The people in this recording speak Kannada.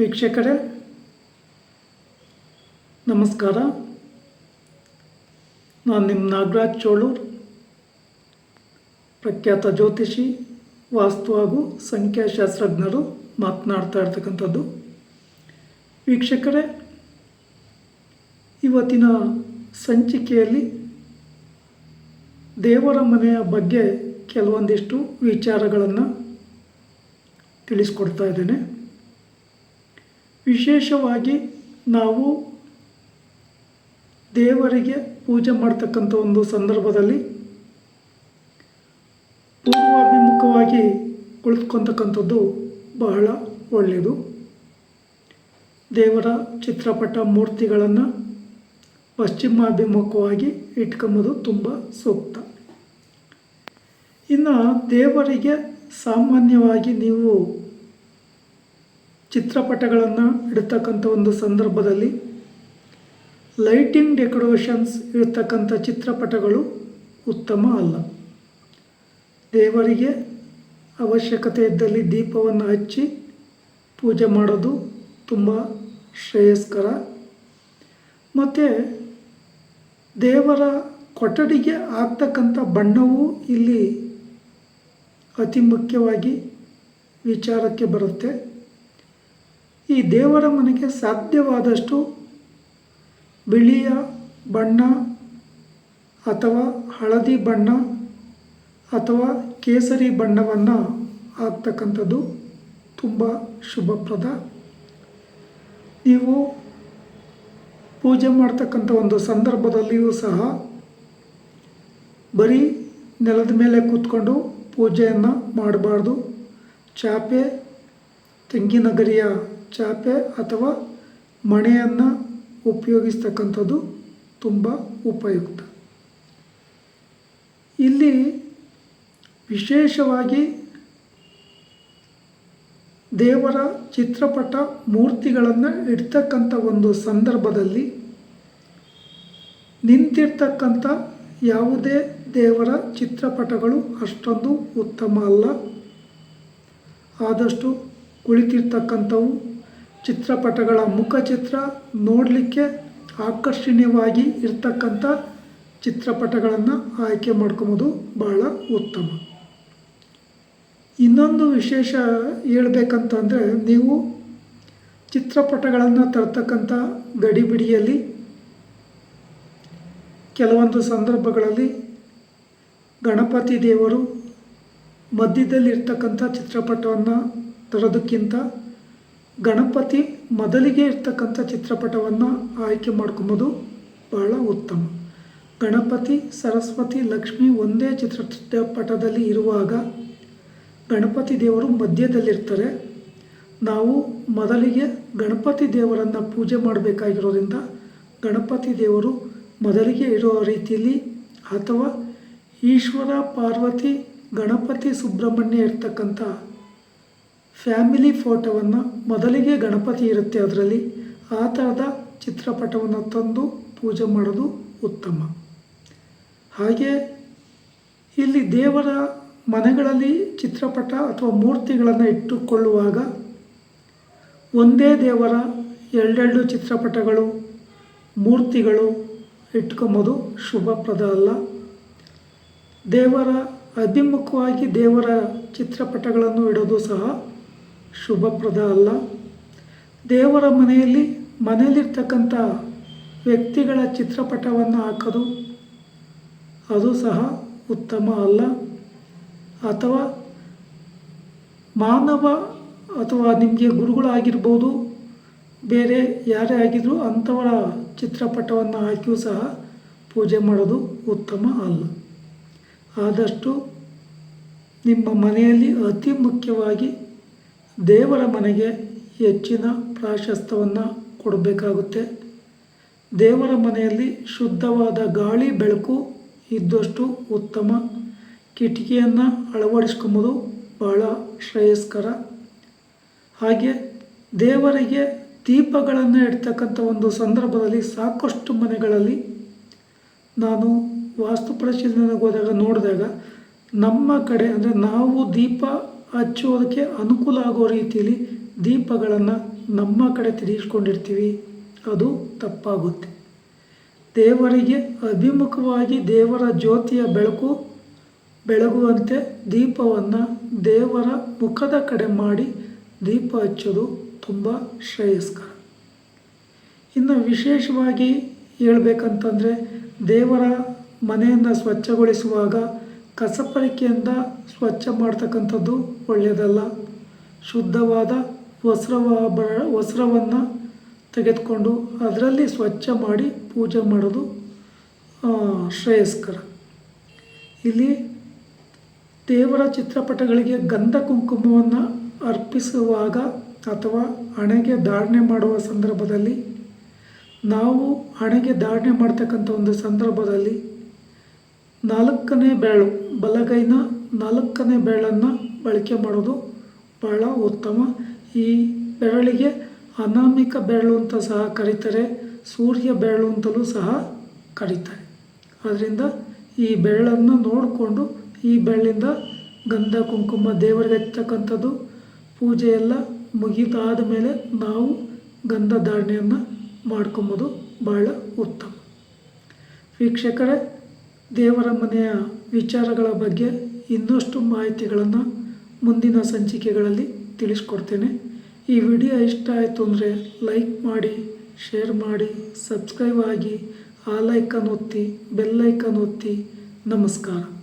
ವೀಕ್ಷಕರೇ, ನಮಸ್ಕಾರ. ನಾನು ನಿಮ್ಮ ನಾಗರಾಜ್ ಚೋಳೂರ್, ಪ್ರಖ್ಯಾತ ಜ್ಯೋತಿಷಿ, ವಾಸ್ತು ಹಾಗೂ ಸಂಖ್ಯಾಶಾಸ್ತ್ರಜ್ಞರು ಮಾತನಾಡ್ತಾ ಇರ್ತಕ್ಕಂಥದ್ದು. ವೀಕ್ಷಕರೇ, ಇವತ್ತಿನ ಸಂಚಿಕೆಯಲ್ಲಿ ದೇವರ ಮನೆಯ ಬಗ್ಗೆ ಕೆಲವೊಂದಿಷ್ಟು ವಿಚಾರಗಳನ್ನು ತಿಳಿಸ್ಕೊಡ್ತಾ ಇದ್ದೇನೆ. ವಿಶೇಷವಾಗಿ ನಾವು ದೇವರಿಗೆ ಪೂಜೆ ಮಾಡ್ತಕ್ಕಂಥ ಒಂದು ಸಂದರ್ಭದಲ್ಲಿ ಪೂರ್ವಾಭಿಮುಖವಾಗಿ ಕುಳಿತುಕೊತಕ್ಕಂಥದ್ದು ಬಹಳ ಒಳ್ಳೆಯದು. ದೇವರ ಚಿತ್ರಪಟ ಮೂರ್ತಿಗಳನ್ನು ಪಶ್ಚಿಮಾಭಿಮುಖವಾಗಿ ಇಟ್ಕೊಂಬೋದು ತುಂಬ ಸೂಕ್ತ. ಇನ್ನು ದೇವರಿಗೆ ಸಾಮಾನ್ಯವಾಗಿ ನೀವು ಚಿತ್ರಪಟಗಳನ್ನು ಇಡ್ತಕ್ಕಂಥ ಒಂದು ಸಂದರ್ಭದಲ್ಲಿ ಲೈಟಿಂಗ್ ಡೆಕೋರೇಷನ್ಸ್ ಇರ್ತಕ್ಕಂಥ ಚಿತ್ರಪಟಗಳು ಉತ್ತಮ ಅಲ್ಲ. ದೇವರಿಗೆ ಅವಶ್ಯಕತೆ ಇದ್ದಲ್ಲಿ ದೀಪವನ್ನು ಹಚ್ಚಿ ಪೂಜೆ ಮಾಡೋದು ತುಂಬ ಶ್ರೇಯಸ್ಕರ. ಮತ್ತು ದೇವರ ಕೊಠಡಿಗೆ ಆಗ್ತಕ್ಕಂಥ ಬಣ್ಣವು ಇಲ್ಲಿ ಅತಿ ಮುಖ್ಯವಾಗಿ ವಿಚಾರಕ್ಕೆ ಬರುತ್ತೆ. ಈ ದೇವರ ಮನೆಗೆ ಸಾಧ್ಯವಾದಷ್ಟು ಬಿಳಿಯ ಬಣ್ಣ ಅಥವಾ ಹಳದಿ ಬಣ್ಣ ಅಥವಾ ಕೇಸರಿ ಬಣ್ಣವನ್ನು ಹಾಕ್ತಕ್ಕಂಥದ್ದು ತುಂಬ ಶುಭಪ್ರದ. ನೀವು ಪೂಜೆ ಮಾಡ್ತಕ್ಕಂಥ ಒಂದು ಸಂದರ್ಭದಲ್ಲಿಯೂ ಸಹ ಬರೀ ನೆಲದ ಮೇಲೆ ಕೂತ್ಕೊಂಡು ಪೂಜೆಯನ್ನು ಮಾಡಬಾರ್ದು. ಚಾಪೆ, ತೆಂಗಿನ ಗರಿಯ ಚಾಪೆ ಅಥವಾ ಮಣೆಯನ್ನು ಉಪಯೋಗಿಸ್ತಕ್ಕಂಥದ್ದು ತುಂಬ ಉಪಯುಕ್ತ. ಇಲ್ಲಿ ವಿಶೇಷವಾಗಿ ದೇವರ ಚಿತ್ರಪಟ ಮೂರ್ತಿಗಳನ್ನು ಇಡ್ತಕ್ಕಂಥ ಒಂದು ಸಂದರ್ಭದಲ್ಲಿ ನಿಂತಿರ್ತಕ್ಕಂಥ ಯಾವುದೇ ದೇವರ ಚಿತ್ರಪಟಗಳು ಅಷ್ಟೊಂದು ಉತ್ತಮ ಅಲ್ಲ. ಆದಷ್ಟು ಕುಳಿತಿರ್ತಕ್ಕಂಥವು ಚಿತ್ರಪಟಗಳ ಮುಖಚಿತ್ರ ನೋಡಲಿಕ್ಕೆ ಆಕರ್ಷಣೀಯವಾಗಿ ಇರ್ತಕ್ಕಂಥ ಚಿತ್ರಪಟಗಳನ್ನು ಆಯ್ಕೆ ಮಾಡ್ಕೊಬೋದು. ಬಹಳ ಉತ್ತಮ. ಇನ್ನೊಂದು ವಿಶೇಷ ಹೇಳ್ಬೇಕಂತಂದರೆ ನೀವು ಚಿತ್ರಪಟಗಳನ್ನು ತರ್ತಕ್ಕಂಥ ಗಡಿಬಿಡಿಯಲ್ಲಿ, ಕೆಲವೊಂದು ಸಂದರ್ಭಗಳಲ್ಲಿ ಗಣಪತಿ ದೇವರು ಮಧ್ಯದಲ್ಲಿರ್ತಕ್ಕಂಥ ಚಿತ್ರಪಟವನ್ನು ತರೋದಕ್ಕಿಂತ ಗಣಪತಿ ಮೊದಲಿಗೆ ಇರ್ತಕ್ಕಂಥ ಚಿತ್ರಪಟವನ್ನು ಆಯ್ಕೆ ಮಾಡ್ಕೊಂಬೋದು ಬಹಳ ಉತ್ತಮ. ಗಣಪತಿ, ಸರಸ್ವತಿ, ಲಕ್ಷ್ಮಿ ಒಂದೇ ಚಿತ್ರಪಟದಲ್ಲಿ ಇರುವಾಗ ಗಣಪತಿ ದೇವರು ಮಧ್ಯದಲ್ಲಿರ್ತಾರೆ. ನಾವು ಮೊದಲಿಗೆ ಗಣಪತಿ ದೇವರನ್ನು ಪೂಜೆ ಮಾಡಬೇಕಾಗಿರೋದ್ರಿಂದ ಗಣಪತಿ ದೇವರು ಮೊದಲಿಗೆ ಇರೋ ರೀತಿಯಲ್ಲಿ ಅಥವಾ ಈಶ್ವರ, ಪಾರ್ವತಿ, ಗಣಪತಿ, ಸುಬ್ರಹ್ಮಣ್ಯ ಇರ್ತಕ್ಕಂಥ ಫ್ಯಾಮಿಲಿ ಫೋಟೋವನ್ನು ಮೊದಲಿಗೆ ಗಣಪತಿ ಇರುತ್ತೆ ಅದರಲ್ಲಿ ಆ ಥರದ ಚಿತ್ರಪಟವನ್ನು ತಂದು ಪೂಜೆ ಮಾಡೋದು ಉತ್ತಮ. ಹಾಗೆ ಇಲ್ಲಿ ದೇವರ ಮನೆಗಳಲ್ಲಿ ಚಿತ್ರಪಟ ಅಥವಾ ಮೂರ್ತಿಗಳನ್ನು ಇಟ್ಟುಕೊಳ್ಳುವಾಗ ಒಂದೇ ದೇವರ ಎರಡೆರಡು ಚಿತ್ರಪಟಗಳು, ಮೂರ್ತಿಗಳು ಇಟ್ಕೊಂಬೋದು ಶುಭಪ್ರದ ಅಲ್ಲ. ದೇವರ ಅಭಿಮುಖವಾಗಿ ದೇವರ ಚಿತ್ರಪಟಗಳನ್ನು ಇಡೋದು ಸಹ ಶುಭಪ್ರದ ಅಲ್ಲ. ದೇವರ ಮನೆಯಲ್ಲಿ ಮನೆಯಲ್ಲಿರ್ತಕ್ಕಂಥ ವ್ಯಕ್ತಿಗಳ ಚಿತ್ರಪಟವನ್ನು ಹಾಕೋದು, ಅದು ಸಹ ಉತ್ತಮ ಅಲ್ಲ. ಅಥವಾ ಮಾನವ ಅಥವಾ ನಿಮಗೆ ಗುರುಗಳಾಗಿರ್ಬೋದು ಬೇರೆ ಯಾರೇ ಆಗಿದ್ರೂ ಅಂಥವರ ಚಿತ್ರಪಟವನ್ನು ಹಾಕಿಯೂ ಸಹ ಪೂಜೆ ಮಾಡೋದು ಉತ್ತಮ ಅಲ್ಲ. ಆದಷ್ಟು ನಿಮ್ಮ ಮನೆಯಲ್ಲಿ ಅತಿ ಮುಖ್ಯವಾಗಿ ದೇವರ ಮನೆಗೆ ಹೆಚ್ಚಿನ ಪ್ರಾಶಸ್ತ್ಯವನ್ನು ಕೊಡಬೇಕಾಗುತ್ತೆ. ದೇವರ ಮನೆಯಲ್ಲಿ ಶುದ್ಧವಾದ ಗಾಳಿ ಬೆಳಕು ಇದ್ದಷ್ಟು ಉತ್ತಮ. ಕಿಟಕಿಯನ್ನು ಅಳವಡಿಸ್ಕೊಂಬೋದು ಬಹಳ ಶ್ರೇಯಸ್ಕರ. ಹಾಗೆ ದೇವರಿಗೆ ದೀಪಗಳನ್ನು ಇಡ್ತಕ್ಕಂಥ ಒಂದು ಸಂದರ್ಭದಲ್ಲಿ ಸಾಕಷ್ಟು ಮನೆಗಳಲ್ಲಿ ನಾನು ವಾಸ್ತು ಪರಿಶೀಲನೆಗೆ ಹೋದಾಗ ನೋಡಿದಾಗ ನಮ್ಮ ಕಡೆ ಅಂದರೆ ನಾವು ದೀಪ ಹಚ್ಚೋದಕ್ಕೆ ಅನುಕೂಲ ಆಗೋ ರೀತಿಯಲ್ಲಿ ದೀಪಗಳನ್ನು ನಮ್ಮ ಕಡೆ ತಿರುಗಿಸ್ಕೊಂಡಿರ್ತೀವಿ ಅದು ತಪ್ಪಾಗುತ್ತೆ. ದೇವರಿಗೆ ಅಭಿಮುಖವಾಗಿ ದೇವರ ಜ್ಯೋತಿಯ ಬೆಳಕು ಬೆಳಗುವಂತೆ ದೀಪವನ್ನು ದೇವರ ಮುಖದ ಕಡೆ ಮಾಡಿ ದೀಪ ಹಚ್ಚೋದು ತುಂಬ ಶ್ರೇಯಸ್ಕರ. ಇನ್ನು ವಿಶೇಷವಾಗಿ ಹೇಳ್ಬೇಕಂತಂದರೆ ದೇವರ ಮನೆಯನ್ನು ಸ್ವಚ್ಛಗೊಳಿಸುವಾಗ ಕಸಪರಿಕೆಯಿಂದ ಸ್ವಚ್ಛ ಮಾಡ್ತಕ್ಕಂಥದ್ದು ಒಳ್ಳೆಯದಲ್ಲ. ಶುದ್ಧವಾದ ವಸ್ತ್ರವ ವಸ್ತ್ರವನ್ನು ತೆಗೆದುಕೊಂಡು ಅದರಲ್ಲಿ ಸ್ವಚ್ಛ ಮಾಡಿ ಪೂಜೆ ಮಾಡೋದು ಶ್ರೇಯಸ್ಕರ. ಇಲ್ಲಿ ದೇವರ ಚಿತ್ರಪಟಗಳಿಗೆ ಗಂಧ ಕುಂಕುಮವನ್ನು ಅರ್ಪಿಸುವಾಗ ಅಥವಾ ಹಣೆಗೆ ಧಾರಣೆ ಮಾಡುವ ಸಂದರ್ಭದಲ್ಲಿ, ನಾವು ಹಣೆಗೆ ಧಾರಣೆ ಮಾಡ್ತಕ್ಕಂಥ ಒಂದು ಸಂದರ್ಭದಲ್ಲಿ ನಾಲ್ಕನೇ ಬೆರಳು, ಬಲಗೈನ ನಾಲ್ಕನೇ ಬೆರಳನ್ನು ಬಳಕೆ ಮಾಡೋದು ಬಹಳ ಉತ್ತಮ. ಈ ಬೆರಳಿಗೆ ಅನಾಮಿಕ ಬೆರಳು ಅಂತ ಸಹ ಕರೀತಾರೆ, ಸೂರ್ಯ ಬೆರಳು ಅಂತಲೂ ಸಹ ಕರೀತಾರೆ. ಆದ್ದರಿಂದ ಈ ಬೆರಳನ್ನು ನೋಡಿಕೊಂಡು ಈ ಬೆರಳಿಂದ ಗಂಧ, ಕುಂಕುಮ, ದೇವರಿಗೆ ಹಚ್ಚತಕ್ಕಂಥದ್ದು ಪೂಜೆ ಮುಗಿದಾದ ಮೇಲೆ ನಾವು ಗಂಧ ಧಾರಣೆಯನ್ನು ಮಾಡ್ಕೊಂಬೋದು, ಬಹಳ ಉತ್ತಮ. ವೀಕ್ಷಕರೇ ದೇವರ ಮನೆಯ ವಿಚಾರಗಳ ಬಗ್ಗೆ ಇನ್ನಷ್ಟು ಮಾಹಿತಿಗಳನ್ನು ಮುಂದಿನ ಸಂಚಿಕೆಗಳಲ್ಲಿ ತಿಳಿಸ್ಕೊಡ್ತೇನೆ. ಈ ವಿಡಿಯೋ ಇಷ್ಟ ಆಯಿತು ಅಂದರೆ ಲೈಕ್ ಮಾಡಿ, ಶೇರ್ ಮಾಡಿ, ಸಬ್ಸ್ಕ್ರೈಬ್ ಆಗಿ, ಆ ಲೈಕನ್ ಒತ್ತಿ ಬೆಲ್ಲೈಕನ್ ಒತ್ತಿ. ನಮಸ್ಕಾರ.